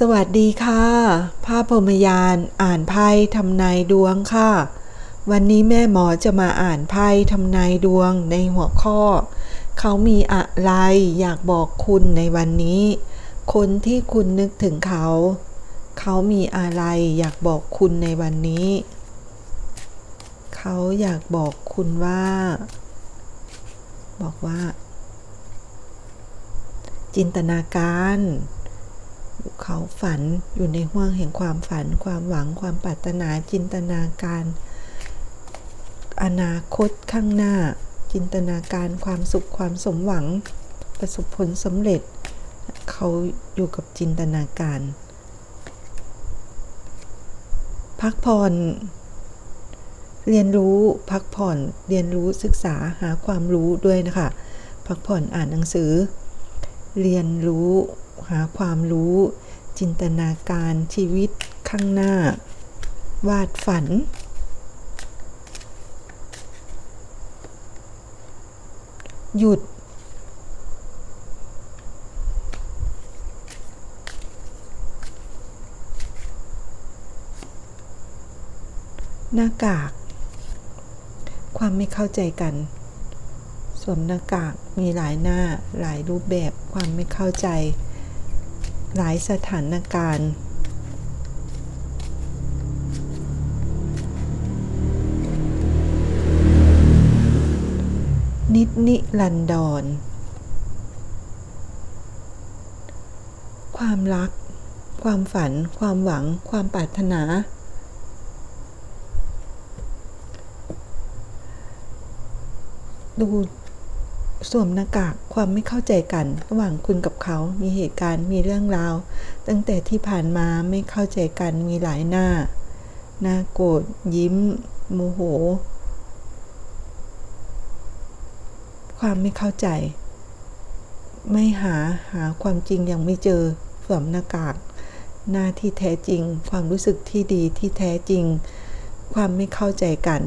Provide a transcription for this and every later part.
สวัสดีค่ะ ภาพพรมยานอ่านไพ่ทำนายดวงค่ะ วันนี้แม่หมอจะมาอ่านไพ่ทำนายดวงในหัวข้อ เขามีอะไรอยากบอกคุณในวันนี้ คนที่คุณนึกถึงเขา เขามีอะไรอยากบอกคุณในวันนี้ เขาอยากบอกคุณว่า บอกว่า จินตนาการ เขาฝันอยู่ในห่วงแห่งความฝัน ความหวัง ความปรารถนาจินตนาการ อนาคตข้างหน้า จินตนาการความสุขความสมหวัง ประสบผลสำเร็จ เขาอยู่กับจินตนาการ พักผ่อนเรียนรู้พักผ่อนเรียนรู้ศึกษาหาความรู้ด้วยนะคะ พักผ่อนอ่านหนังสือ เรียนรู้ หาความรู้ จินตนาการชีวิตข้างหน้า วาดฝัน หยุด หน้ากาก ความไม่เข้าใจกันสวมหน้ากากมีหลายหน้าหลายรูปแบบความไม่เข้าใจ หลายสถานการณ์นิดนิรันดร ความรัก ความฝัน ความหวัง ความปรารถนา ดู สวมหน้ากากความไม่เข้าใจกัน ระหว่างคุณกับเขา มีเหตุการณ์มีเรื่องราว ตั้งแต่ที่ผ่านมาไม่เข้าใจกันมีหลายหน้า หน้าโกรธยิ้ม โมโห ความไม่เข้าใจ ไม่หาหาความจริงยังไม่เจอสวมหน้ากาก หน้าที่แท้จริง ความรู้สึกที่ดีที่แท้จริง ความไม่เข้าใจกัน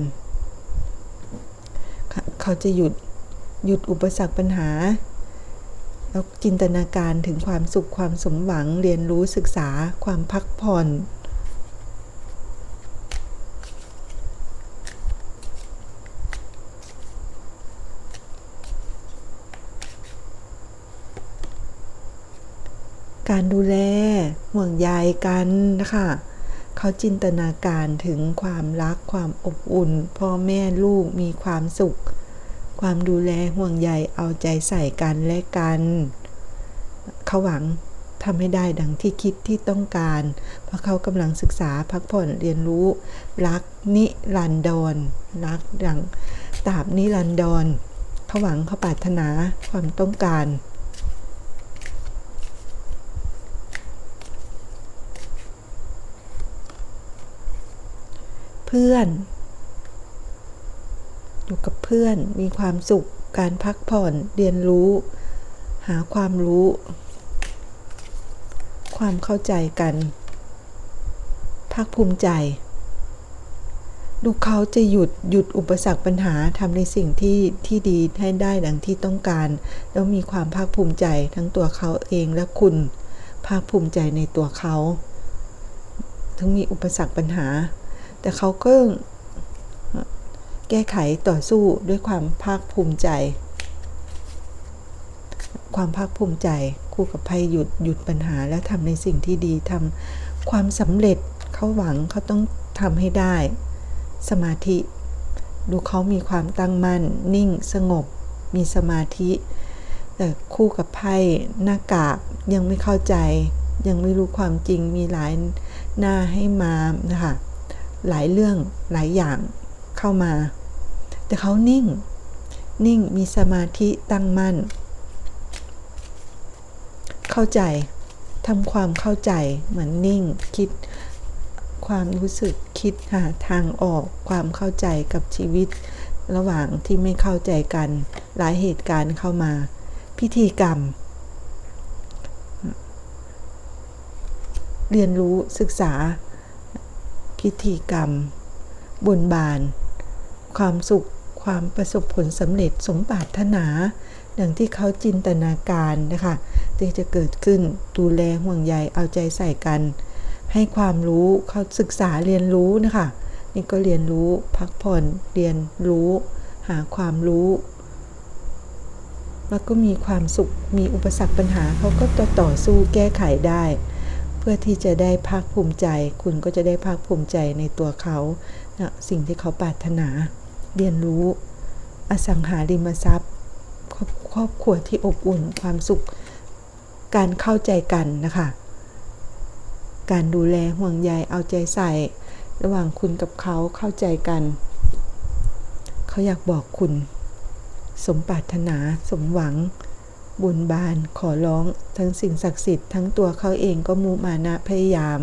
เขาจะหยุด หยุดอุปสรรคปัญหา แล้วจินตนาการถึงความสุขความสมหวังเรียนรู้ศึกษาความพักผ่อน การดูแลห่วงใยกันนะคะเขาจินตนาการถึงความรักความอบอุ่น พ่อแม่ลูกมีความสุข ความดูแลห่วงใยเอาใจใส่กันและกันเขาหวังทำให้ได้ดังที่คิดที่ต้องการ เพราะเขากำลังศึกษาพักผ่อนเรียนรู้ รักนิรันดรรักดังตาบนิรันดรเขาหวังเขาปรารถนาความต้องการเพื่อน อยู่กับเพื่อน มีความสุข การพักผ่อน เรียนรู้ หาความรู้ ความเข้าใจกัน ภาคภูมิใจ ดูเขาจะหยุดหยุดอุปสรรคปัญหาทำในสิ่งที่ที่ดีให้ได้ดังที่ต้องการ แล้วมีความภาคภูมิใจทั้งตัวเขาเองและคุณ ภาคภูมิใจในตัวเขา ถึงมีอุปสรรคปัญหา แต่เขาก็ แก้ไขต่อสู้ด้วยความภาคภูมิใจ ความภาคภูมิใจ คู่กับภัยหยุดหยุดปัญหาแล้วทำในสิ่งที่ดีทำความสำเร็จเขาหวังเขาต้องทำให้ได้ สมาธิ ดูเขามีความตั้งมั่น นิ่งสงบ มีสมาธิ แต่คู่กับไพ่หน้ากากยังไม่เข้าใจ ยังไม่รู้ความจริงมีหลายหน้าให้มานะคะหลายเรื่องหลายอย่าง เข้ามา แต่เขานิ่ง นิ่งมีสมาธิตั้งมั่น เข้าใจทำความเข้าใจเหมือนนิ่งคิดความรู้สึกคิดหาทางออกความเข้าใจกับชีวิต ระหว่างที่ไม่เข้าใจกัน หลายเหตุการณ์เข้ามา พิธีกรรม เรียนรู้ศึกษาพิธีกรรม บุญบาน ความสุข ความประสบผลสำเร็จสมปรารถนา ดังที่เขาจินตนาการนะคะที่จะเกิดขึ้นดูแลห่วงใยเอาใจใส่กัน ให้ความรู้เขาศึกษาเรียนรู้นะคะนี่ก็เรียนรู้พักผ่อนเรียนรู้ หาความรู้แล้วก็มีความสุข มีอุปสรรคปัญหาเขาก็จะต่อสู้แก้ไขได้ เพื่อที่จะได้ภาคภูมิใจ คุณก็จะได้ภาคภูมิใจในตัวเขานะสิ่งที่เขาปรารถนา เรียนรู้ อสังหาริมทรัพย์ครอบครอบครัวที่อบอุ่นความสุข การเข้าใจกันนะคะ การดูแลห่วงใยเอาใจใส่ ระหว่างคุณกับเขาเข้าใจกัน เขาอยากบอกคุณ สมปรารถนา สมหวัง บุญบาน ขอร้อง ทั้งสิ่งศักดิ์สิทธิ์ทั้งตัวเขาเองก็มุมานะพยายาม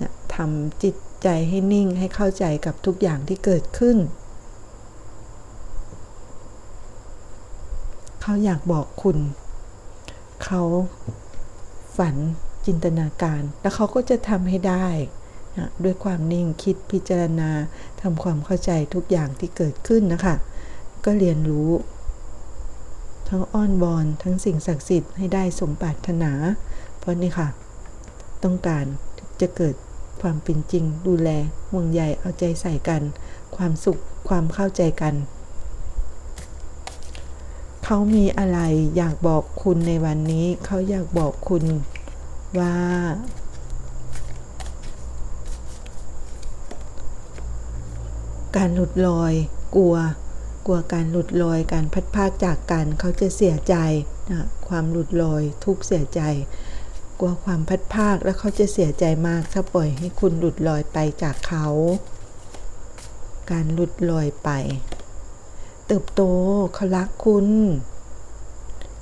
นะทำจิตใจให้นิ่งให้เข้าใจกับทุกอย่างที่เกิดขึ้น เขาอยากบอกคุณ เขาฝันจินตนาการ แล้วเขาก็จะทำให้ได้นะด้วยความนิ่งคิดพิจารณาทำความเข้าใจทุกอย่างที่เกิดขึ้นนะคะ ก็เรียนรู้ ทั้งอ้อนบอนทั้งสิ่งศักดิ์สิทธิ์ให้ได้สมปรารถนา เพราะนี่ค่ะ ต้องการจะเกิดความเป็นจริง ดูแลห่วงใยเอาใจใส่กัน ความสุขความเข้าใจกัน เขามีอะไรอยากบอกคุณในวันนี้ เขาอยากบอกคุณว่า การหลุดลอย กลัว กลัวการหลุดลอย การพัดพากจากกัน เขาจะเสียใจนะความหลุดลอย ทุกเสียใจ กลัวความพัดพากแล้วเขาจะเสียใจมากถ้าปล่อยให้คุณหลุดลอยไปจากเขา การหลุดลอยไป เติบโตเขารักคุณ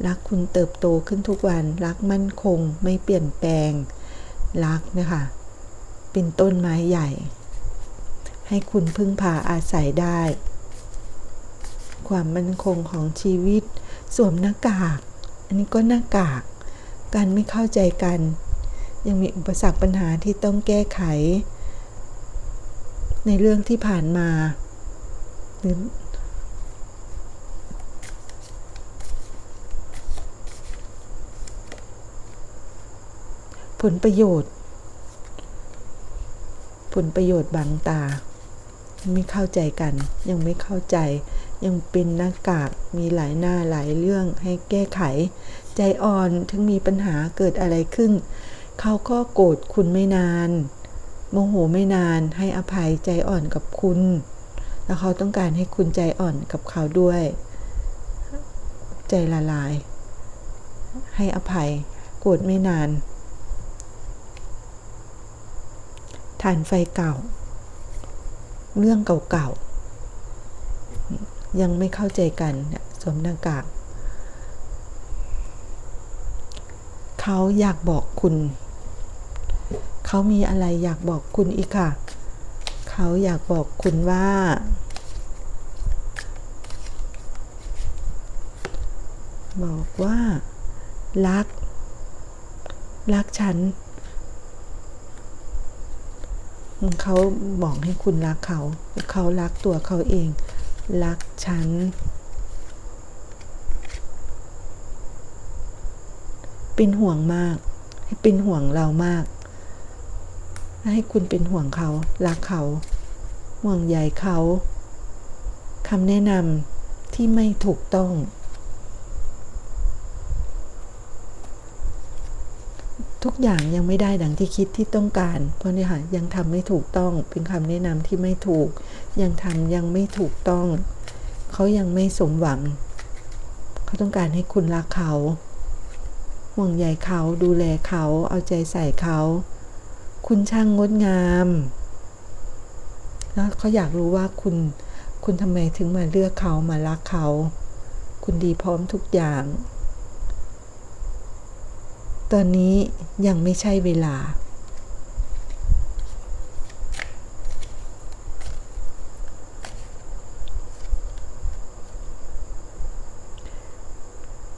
รักคุณเติบโตขึ้นทุกวัน รักมั่นคงไม่เปลี่ยนแปลง รักนะคะ เป็นต้นไม้ใหญ่ ให้คุณพึ่งพาอาศัยได้ ความมั่นคงของชีวิต สวมหน้ากาก อันนี้ก็หน้ากาก การไม่เข้าใจกัน ยังมีอุปสรรคปัญหาที่ต้องแก้ไข ในเรื่องที่ผ่านมาหรือ ลประโยชน์ ผลประโยชน์บางตา ไม่เข้าใจกัน ยังไม่เข้าใจ ยังเป็นหน้ากากมีหลายหน้าหลายเรื่องให้แก้ไข ใจอ่อนถึงมีปัญหาเกิดอะไรขึ้น เขาก็โกรธคุณไม่นาน โมโหไม่นานให้อภัยใจอ่อนกับคุณ แล้วเขาต้องการให้คุณใจอ่อนกับเขาด้วย ใจละลาย ให้อภัยโกรธไม่นาน ฐานไฟเก่า เรื่องเก่าๆ ยังไม่เข้าใจกันสวมหน้ากากเขาอยากบอกคุณ เขามีอะไรอยากบอกคุณอีกค่ะ เขาอยากบอกคุณว่า บอกว่า รัก รักฉัน เขาบอกให้คุณรักเขา เขารักตัวเขาเอง รักฉัน เป็นห่วงมาก ให้เป็นห่วงเรามาก ให้คุณเป็นห่วงเขา รักเขา ห่วงใยเขาคำแนะนำที่ไม่ถูกต้อง ทุกอย่างยังไม่ได้ดังที่คิดที่ต้องการ เพราะนี่ค่ะยังทำไม่ถูกต้องเป็นคำแนะนำที่ไม่ถูก ยังทำยังไม่ถูกต้อง เขายังไม่สมหวัง เขาต้องการให้คุณรักเขาห่วงใยเขาดูแลเขาเอาใจใส่เขา คุณช่างงดงามแล้วเขาอยากรู้ว่าคุณ คุณทำไมถึงมาเลือกเขามารักเขา คุณดีพร้อมทุกอย่าง ตอนนี้ยังไม่ใช่เวลา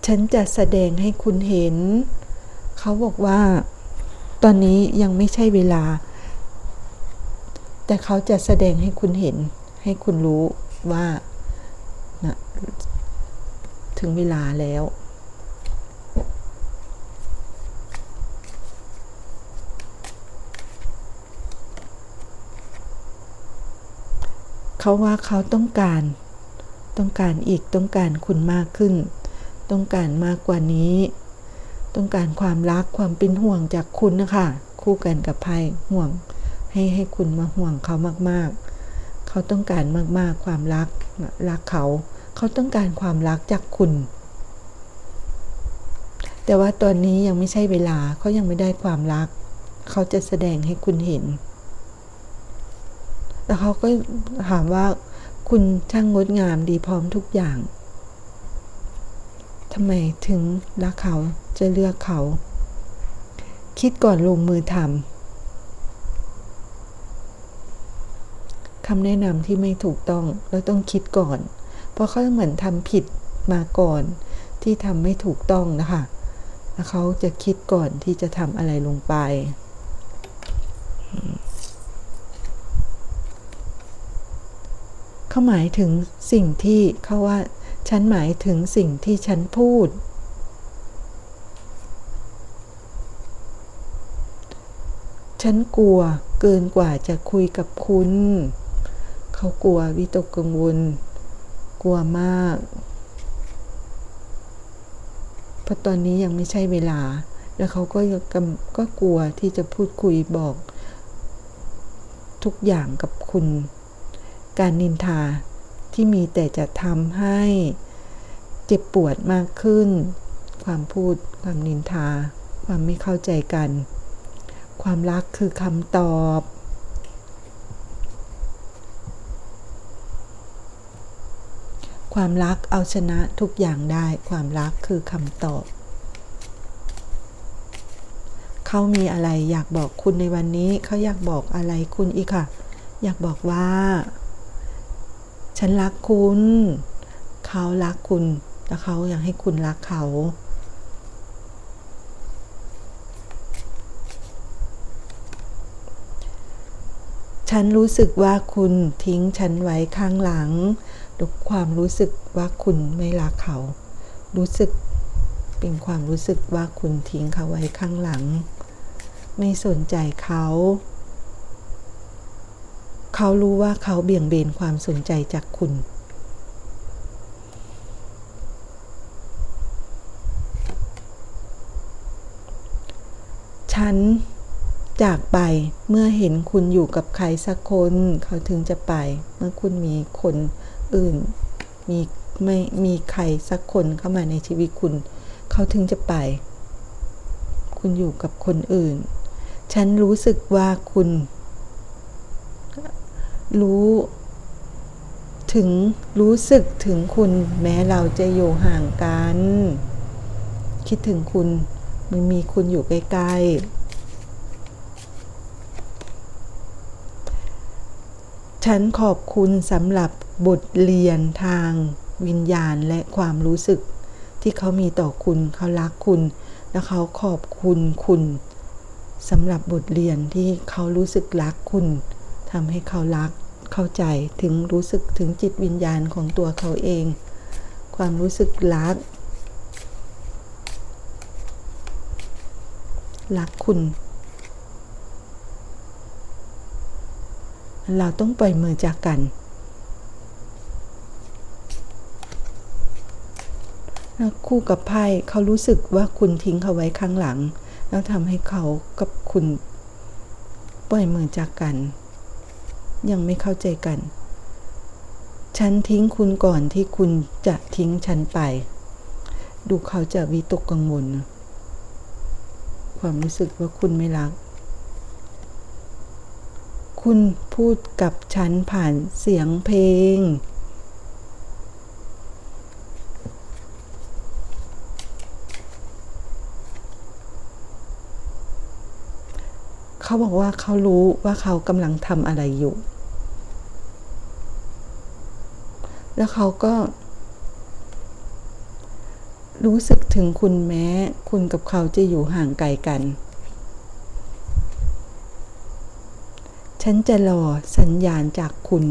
ฉันจะแสดงให้คุณเห็น เขาบอกว่า ตอนนี้ยังไม่ใช่เวลา แต่เขาจะแสดงให้คุณเห็น ให้คุณรู้ว่านะถึงเวลาแล้ว เขาว่าเขาต้องการ ต้องการอีกต้องการคุณมากขึ้น ต้องการมากกว่านี้ ต้องการความรักความเป็นห่วงจากคุณนะคะคู่กันกับไพ่ห่วง ให้ให้คุณมาห่วงเขามากๆ เขาต้องการมากๆความรักรักเขา เขาต้องการความรักจากคุณ แต่ว่าตอนนี้ยังไม่ใช่เวลาเขายังไม่ได้ความรัก เขาจะแสดงให้คุณเห็น แล้วเขาก็ถามว่า คุณช่างงดงามดีพร้อมทุกอย่างทำไมถึงรักเขาจะเลือกเขา คิดก่อนลงมือทำคำแนะนำที่ไม่ถูกต้องเราต้องคิดก่อน เพราะเขาเหมือนทำผิดมาก่อนที่ทำไม่ถูกต้องนะคะแล้วเขาจะคิดก่อนที่จะทำอะไรลงไป เขาหมายถึงสิ่งที่เขาว่า ฉันหมายถึงสิ่งที่ฉันพูด ฉันกลัวเกินกว่าจะคุยกับคุณ เขากลัววิตกกังวล กลัวมากเพราะตอนนี้ยังไม่ใช่เวลา แล้วเขาก็ก็กลัวที่จะพูดคุยบอก ทุกอย่างกับคุณ การนินทาที่มีแต่จะทำให้เจ็บปวดมากขึ้น ความพูด ความนินทา ความไม่เข้าใจกัน ความรักคือคำตอบ ความรักเอาชนะทุกอย่างได้ ความรักคือคำตอบ เขามีอะไรอยากบอกคุณในวันนี้ เขาอยากบอกอะไรคุณอีกค่ะ อยากบอกว่า ฉันรักคุณ เขารักคุณแล้วเขาอยากให้คุณรักเขา ฉันรู้สึกว่าคุณทิ้งฉันไว้ข้างหลังดูความรู้สึกว่าคุณไม่รักเขา รู้สึกเป็นความรู้สึกว่าคุณทิ้งเขาไว้ข้างหลัง ไม่สนใจเขา เขารู้ว่าเขาเบี่ยงเบนความสนใจจากคุณ ฉันจากไปเมื่อเห็นคุณอยู่กับใครสักคน เขาถึงจะไป เมื่อคุณมีคนอื่น มีไม่มีใครสักคนเข้ามาในชีวิตคุณ เขาถึงจะไป คุณอยู่กับคนอื่น ฉันรู้สึกว่าคุณ รู้ ถึงรู้สึกถึงคุณแม้เราจะอยู่ห่างกัน คิดถึงคุณมันมีคุณอยู่ใกล้ๆ ฉันขอบคุณสำหรับบทเรียนทางวิญญาณและความรู้สึกที่เขามีต่อคุณเขารักคุณ และเขาขอบคุณคุณสำหรับบทเรียนที่เขารู้สึกรักคุณ ทำให้เขารักเข้าใจถึงรู้สึกถึงจิตวิญญาณของตัวเขาเอง ความรู้สึกรัก รักคุณ เราต้องปล่อยมือจากกัน คู่กับไพ่เขารู้สึกว่าคุณทิ้งเขาไว้ข้างหลัง แล้วทำให้เขากับคุณปล่อยมือจากกัน ยังไม่เข้าใจกัน ฉันทิ้งคุณก่อนที่คุณจะทิ้งฉันไป ดูเขาจะวิตกกังวล ความรู้สึกว่าคุณไม่รัก คุณพูดกับฉันผ่านเสียงเพลง เขาบอกว่าเขารู้ว่าเขากำลังทำอะไรอยู่ แล้วเขาก็ รู้สึกถึงคุณแม้ คุณกับเขาจะอยู่ห่างไกลกัน ฉันจะรอสัญญาณจากคุณ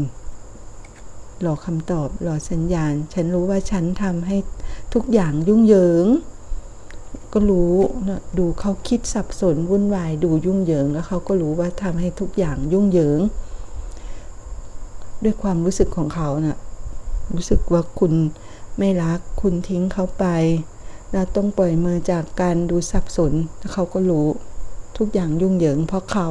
รอคำตอบ รอสัญญาณ ฉันรู้ว่าฉันทำให้ทุกอย่างยุ่งเหยิง ก็รู้นะดูเขาคิดสับสนวุ่นวาย ดูยุ่งเหยิง แล้วเขาก็รู้ว่าทำให้ทุกอย่างยุ่งเหยิง ด้วยความรู้สึกของเขาน่ะรู้สึกว่าคุณไม่รักคุณทิ้งเขาไปเราต้องปล่อยมือจากการดูสับสนแล้วเขาก็รู้ทุกอย่างยุ่งเหยิงเพราะเขา